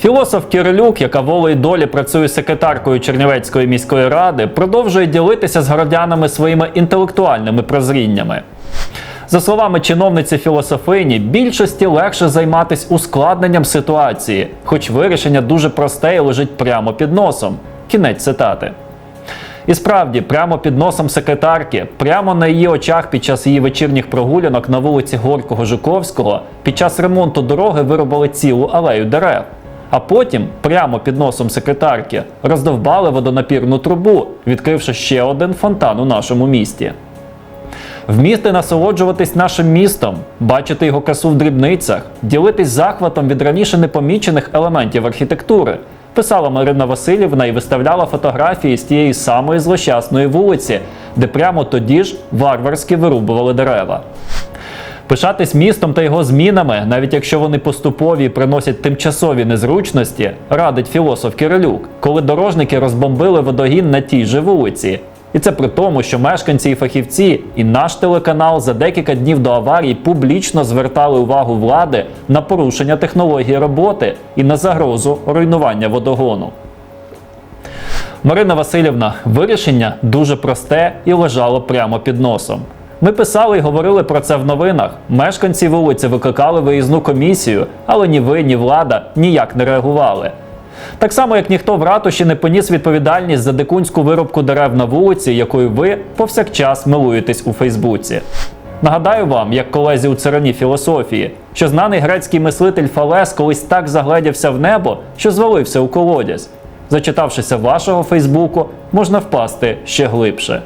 Філософ Кирилюк, яка волею долі працює секретаркою Чернівецької міської ради, продовжує ділитися з городянами своїми інтелектуальними прозріннями. За словами чиновниці філософині, більшості легше займатися ускладненням ситуації, хоч вирішення дуже просте і лежить прямо під носом. Кінець цитати. І справді, прямо під носом секретарки, прямо на її очах під час її вечірніх прогулянок на вулиці Горького Жуковського, під час ремонту дороги виробили цілу алею дерев. А потім, прямо під носом секретарки, роздовбали водонапірну трубу, відкривши ще один фонтан у нашому місті. Вмісти насолоджуватись нашим містом, бачити його красу в дрібницях, ділитись захватом від раніше непомічених елементів архітектури, писала Марина Васильівна і виставляла фотографії з тієї самої злощасної вулиці, де прямо тоді ж варварськи вирубували дерева. Пишатись містом та його змінами, навіть якщо вони поступові і приносять тимчасові незручності, радить філософ Кирилюк, коли дорожники розбомбили водогін на тій же вулиці. І це при тому, що мешканці і фахівці, і наш телеканал за декілька днів до аварії публічно звертали увагу влади на порушення технології роботи і на загрозу руйнування водогону. Марина Васильівна, вирішення дуже просте і лежало прямо під носом. Ми писали і говорили про це в новинах. Мешканці вулиці викликали виїзну комісію, але ні ви, ні влада ніяк не реагували. Так само, як ніхто в ратуші не поніс відповідальність за дикунську виробку дерев на вулиці, якою ви повсякчас милуєтесь у Фейсбуці. Нагадаю вам, як колезі у царині філософії, що знаний грецький мислитель Фалес колись так загледівся в небо, що звалився у колодязь. Зачитавшися вашого Фейсбуку, можна впасти ще глибше.